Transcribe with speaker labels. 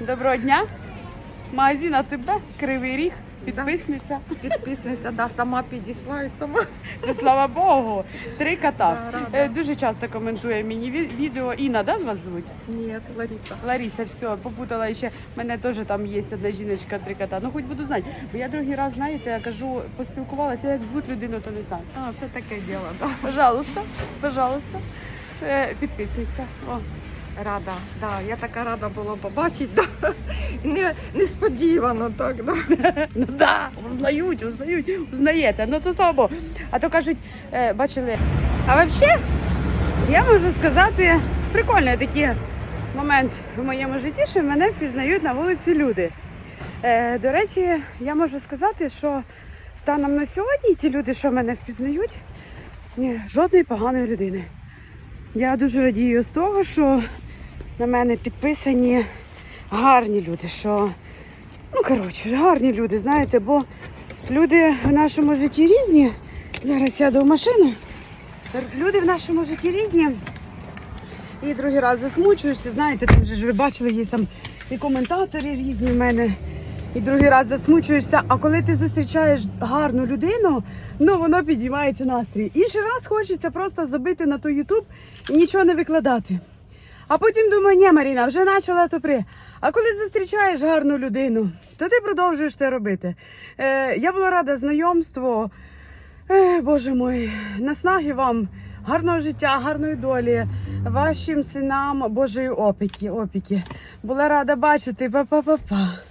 Speaker 1: Доброго дня. Магазин АТБ, Кривий Ріг, підписниця.
Speaker 2: Підписниця, да, сама підійшла і сама.
Speaker 1: І, слава Богу, три кота.
Speaker 2: Да, рада.
Speaker 1: Е, Дуже часто коментує мені ві- відео. Інна, да, вас звуть?
Speaker 2: Ні, Лариса.
Speaker 1: Лариса, все, попутала ще. У мене теж там є одна жіночка, три кота. Ну хоч буду знати. Бо я другий раз, знаєте, я кажу, поспілкувалася, як звуть людину, то не знаю.
Speaker 2: А, це таке діло, да.
Speaker 1: Пожалуйста, пожалуйста. Е, Підписниця. О.
Speaker 2: Рада, да. Я така рада була побачити, да. Не, несподівано так, да.
Speaker 1: Ну да, узнають, узнають, узнаєте. Ну то слава Богу. А то кажуть, е, бачили. А взагалі, я можу сказати, прикольний такий момент в моєму житті, що мене впізнають на вулиці люди. Е, до речі, я можу сказати, що станом на сьогодні ті люди, що мене впізнають, ні, жодної поганої людини. Я дуже радію з того, що на мене підписані гарні люди, що Ну, коротше, гарні люди, знаєте, бо люди в нашому житті різні. Зараз сяду в машину. Люди в нашому житті різні. І другий раз засмучуєшся, знаєте, там же ж ви бачили, є там і коментатори різні в мене. І другий раз засмучуєшся, а коли ти зустрічаєш гарну людину, ну воно підіймається настрій. Інший раз хочеться просто забити на той Ютуб і нічого не викладати. А потім думаю, ні, Маріна, вже почала то при. А коли зустрічаєш гарну людину, то ти продовжуєш це робити. Е, я була рада знайомству. Е, Боже мой, наснаги вам, гарного життя, гарної долі, вашим синам Божої опіки. опіки. Була рада бачити. Па-па-па-па.